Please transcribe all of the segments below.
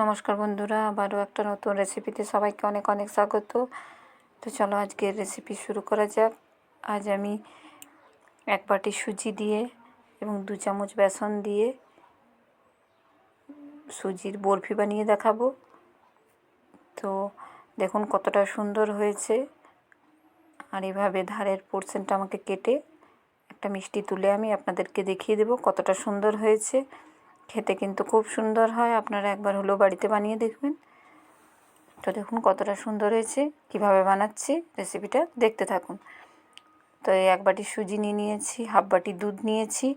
নমস্কার বন্ধুরা, আবারও একটা নতুন রেসিপিতে সবাইকে অনেক অনেক স্বাগত। তো চলো আজকের রেসিপি শুরু করা যাক। আজ আমি এক বাটি সুজি দিয়ে এবং দু চামচ বেসন দিয়ে সুজির বরফি বানিয়ে দেখাবো। তো দেখুন কতটা সুন্দর হয়েছে। আর এভাবে ধারের পোর্শনটা আমাকে কেটে একটা মিষ্টি তুলে আমি আপনাদেরকে দেখিয়ে দেবো কতটা সুন্দর হয়েছে। খেতে কিন্তু খুব সুন্দর হয়। আপনারা একবার হলেও বাড়িতে বানিয়ে দেখবেন। তো দেখুন কতটা সুন্দর হয়েছে, কীভাবে বানাচ্ছি রেসিপিটা দেখতে থাকুন। তো এই এক বাটি সুজি নিয়ে নিয়েছি, হাফ বাটি দুধ নিয়েছি,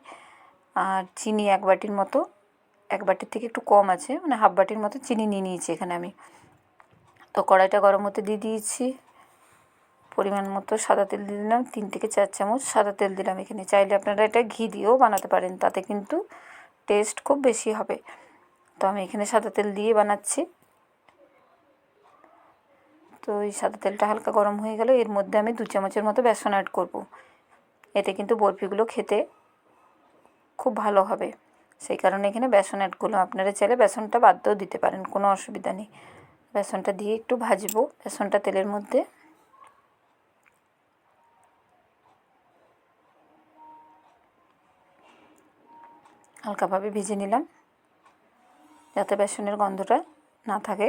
আর চিনি এক বাটির মতো। এক বাটির থেকে একটু কম আছে মানে হাফ বাটির মতো চিনি নিয়ে নিয়েছি এখানে আমি। তো কড়াইটা গরম হতে দিয়ে দিয়েছি। পরিমাণ মতো সাদা তেল দিয়ে দিলাম, তিন থেকে চার চামচ সাদা তেল দিলাম এখানে। চাইলে আপনারা এটা ঘি দিয়েও বানাতে পারেন, তাতে কিন্তু টেস্ট খুব বেশি হবে। তো আমি এখানে সাদা তেল দিয়ে বানাচ্ছি। তো এই সাদা তেলটা হালকা গরম হয়ে গেল এর মধ্যে আমি দু চামচের মতো বেসন অ্যাড করব। এতে কিন্তু বরফিগুলো খেতে খুব ভালো হবে। সেই কারণে এখানে বেসন অ্যাড করলাম। আপনারা চাইলে বেসনটা বাদও দিতে পারেন, কোনো অসুবিধা নেই। বেসনটা দিয়ে একটু ভাজবো। বেসনটা তেলের মধ্যে হালকাভাবে ভেজে নিলাম, যাতে বেসনের গন্ধটা না থাকে।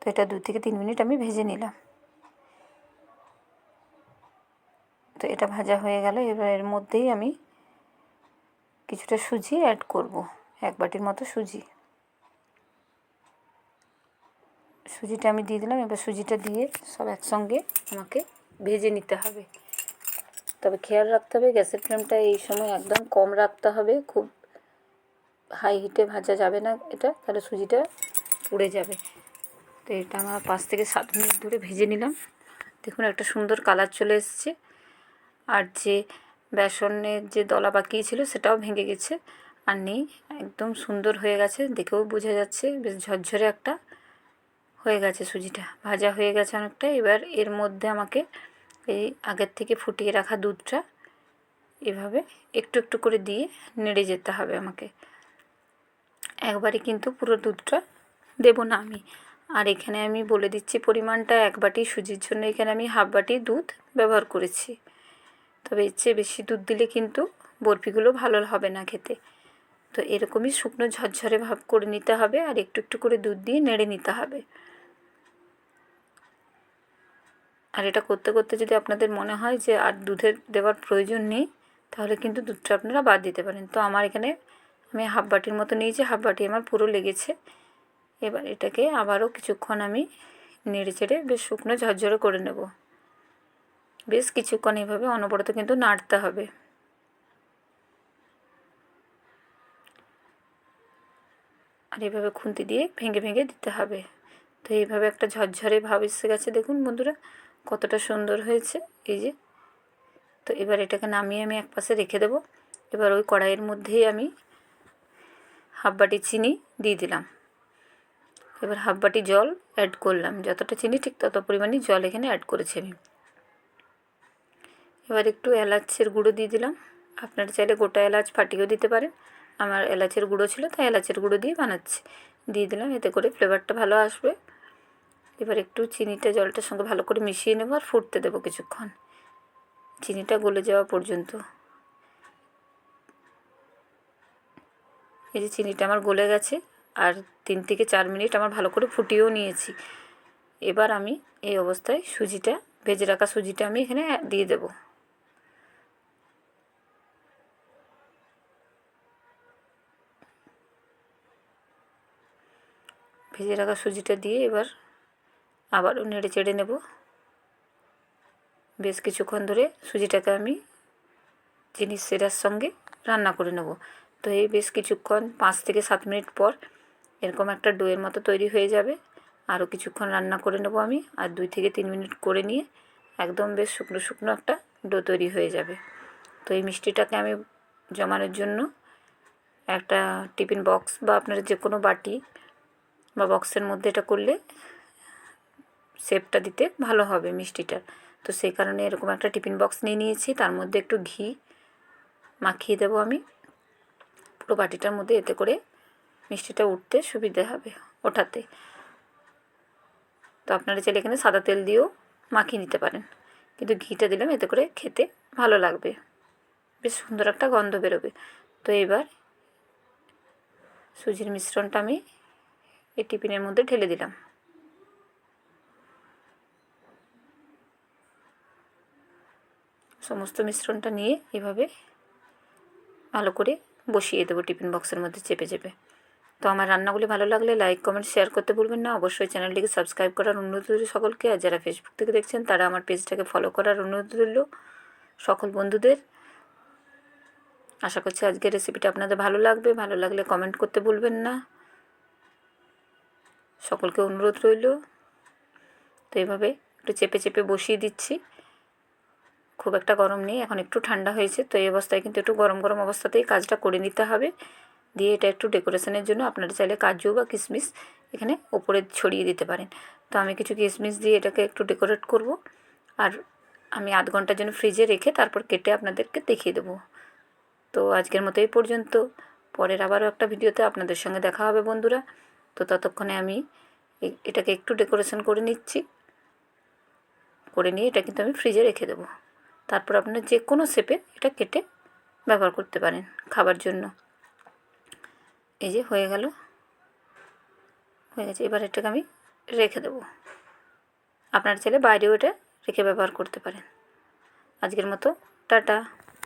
তো এটা দু থেকে তিন মিনিট আমি ভেজে নিলাম। তো এটা ভাজা হয়ে গেল, এবার এর মধ্যেই আমি কিছুটা সুজি অ্যাড করব, এক বাটির মতো সুজি। সুজিটা আমি দিয়ে দিলাম, এবার সুজিটা দিয়ে সব একসঙ্গে আমাকে ভেজে নিতে হবে। তবে খেয়াল রাখতে হবে গ্যাসের ফ্লেমটা এই সময় একদম কম রাখতে হবে, খুব হাই হিটে ভাজা যাবে না এটা, তাহলে সুজিটা পুড়ে যাবে। তো এটা আমার পাঁচ থেকে সাত মিনিট ধরে ভেজে নিলাম। দেখুন একটা সুন্দর কালার চলে এসছে। আর যে বেসনের যে দলা বাকি ছিল সেটাও ভেঙে গেছে। আর নেই, একদম সুন্দর হয়ে গেছে। দেখেও বোঝা যাচ্ছে, বেশ ঝরঝরে একটা হয়ে গেছে সুজিটা। ভাজা হয়ে গেছে অনেকটা। এবার এর মধ্যে আমাকে এই আগের থেকে ফুটিয়ে রাখা দুধটা এভাবে একটু একটু করে দিয়ে নেড়ে যেতে হবে আমাকে। একবারে কিন্তু পুরো দুধটা দেবো না আমি। আর এখানে আমি বলে দিচ্ছি পরিমাণটা এক বাটি সুজির জন্য এখানে আমি হাফ বাটি দুধ ব্যবহার করেছি। তবে এর চেয়ে বেশি দুধ দিলে কিন্তু বরফিগুলো ভালো হবে না খেতে। তো এরকমই শুকনো ঝরঝরে ভাব করে নিতে হবে আর একটু একটু করে দুধ দিয়ে নেড়ে নিতে হবে। আর এটা করতে করতে যদি আপনাদের মনে হয় যে আর দুধের দেওয়ার প্রয়োজন নেই, তাহলে কিন্তু দুধটা আপনারা বাদ দিতে পারেন। তো আমার এখানে আমি হাফ বাটির মতো নিয়েছি হাফ বাটি আমার পুরো লেগেছে। এবার এটাকে আবারও কিছুক্ষণ আমি নেড়ে চেড়ে বেশ শুকনো ঝরঝরে করে নেব। বেশ কিছুক্ষণ এইভাবে অনবরত কিন্তু নাড়তে হবে। আর এইভাবে খুন্তি দিয়ে ভেঙে ভেঙে দিতে হবে। তো এইভাবে একটা ঝরঝরে ভাব এসে গেছে, দেখুন বন্ধুরা, কতটা সুন্দর হয়েছে। এই যে, তো এবার এটাকে নামিয়ে আমি এক পাশে রেখে দেবো। এবার ওই কড়াইয়ের মধ্যেই আমি হাফ বাটি চিনি দিয়ে দিলাম। এবার হাফ বাটি জল অ্যাড করলাম। যতটা চিনি ঠিক তত পরিমাণে জল এখানে অ্যাড করেছি আমি। এবার একটু এলাচের গুঁড়ো দিয়ে দিলাম। আপনারা চাইলে গোটা এলাচ ফাটিয়েও দিতে পারেন। আমার এলাচের গুঁড়ো ছিল, তাই এলাচের গুঁড়ো দিয়ে বানাচ্ছি। দিয়ে দিলাম, এতে করে ফ্লেভারটা ভালো আসবে। এবার একটু চিনিটা, জলটার সঙ্গে ভালো করে মিশিয়ে নেব আর ফুটতে দেবো কিছুক্ষণ। চিনিটা গলে যাওয়া পর্যন্ত। এই যে চিনিটা আমার গলে গেছে আর তিন থেকে চার মিনিট আমার ভালো করে ফুটিয়েও নিয়েছি। এবার আমি এই অবস্থায় সুজিটা, ভেজে রাখা সুজিটা আমি এখানে দিয়ে দেব। ভেজে রাখা সুজিটা দিয়ে এবার আবারও নেড়ে চেড়ে নেব। বেশ কিছুক্ষণ ধরে সুজিটাকে আমি চিনি সেরার সঙ্গে রান্না করে নেব। তো এই বেশ কিছুক্ষণ, পাঁচ থেকে সাত মিনিট পর এরকম একটা ডোয়ের মতো তৈরি হয়ে যাবে। আরও কিছুক্ষণ রান্না করে নেব আমি, আর দুই থেকে তিন মিনিট করে নিয়ে একদম বেশ শুকনো শুকনো একটা ডো তৈরি হয়ে যাবে। তো এই মিষ্টিটাকে আমি জমানোর জন্য একটা টিফিন বক্স বা আপনার যে কোনো বাটি বা বক্সের মধ্যে এটা করলে শেপটা দিতে ভালো হবে মিষ্টিটার। তো সেই কারণে এরকম একটা টিফিন বক্স নিয়ে নিয়েছি, তার মধ্যে একটু ঘি মাখিয়ে দেবো আমি। পুরো বাটিটার মধ্যে এতে করে মিষ্টিটা উঠতে সুবিধে হবে ওঠাতে। তো আপনারা চাইলে এখানে সাদা তেল দিয়েও মাখিয়ে নিতে পারেন। কিন্তু ঘিটা দিলাম, এতে করে খেতে ভালো লাগবে। বেশ সুন্দর একটা গন্ধ বেরোবে। তো এবার সুজির মিশ্রণটা আমি এই টিফিনের মধ্যে ঢেলে দিলাম। সমস্ত মিশ্রণটা নিয়ে এভাবে ভালো করে বসিয়ে দেবো টিফিন বক্সের মধ্যে চেপে চেপে। তো আমার রান্নাগুলি ভালো লাগলে লাইক কমেন্ট শেয়ার করতে ভুলবেন না। অবশ্যই চ্যানেলটিকে সাবস্ক্রাইব করার অনুরোধ রইল সকলকে। আর যারা ফেসবুক থেকে দেখছেন, তারা আমার পেজটাকে ফলো করার অনুরোধ রইল সকল বন্ধুদের। আশা করছি আজকের রেসিপিটা আপনাদের ভালো লাগবে। ভালো লাগলে কমেন্ট করতে ভুলবেন না। সকলকে অনুরোধ রইল। তো এইভাবে একটু চেপে চেপে বসিয়ে দিচ্ছি। খুব একটা গরম নেই, এখন একটু ঠান্ডা হয়েছে, তো এই অবস্থায় কিন্তু একটু গরম গরম অবস্থাতেই কাজটা করে নিতে হবে। দিয়ে এটা একটু ডেকোরেশনের জন্য আপনারা চাইলে কাজু বা কিশমিশ এখানে ওপরে ছড়িয়ে দিতে পারেন। তো আমি কিছু কিশমিশ দিয়ে এটাকে একটু ডেকোরেট করব। আর আমি আধ ঘণ্টার জন্য ফ্রিজে রেখে তারপর কেটে আপনাদেরকে দেখিয়ে দেবো। তো আজকের মতো এই পর্যন্ত। পরের আবারও একটা ভিডিওতে আপনাদের সঙ্গে দেখা হবে বন্ধুরা। তো ততক্ষণে আমি এটাকে একটু ডেকোরেশন করে নিচ্ছি। করে নিয়ে এটা কিন্তু আমি ফ্রিজে রেখে দেবো। তারপর আপনারা যে কোনো শেপে এটা কেটে ব্যবহার করতে পারেন খাবার জন্য। এই যে হয়ে গেল। হয়ে গেছে। এবার এটাকে আমি রেখে দেব। আপনার ছেলে বাইরেও এটা রেখে ব্যবহার করতে পারেন। আজকের মতো। টাটা।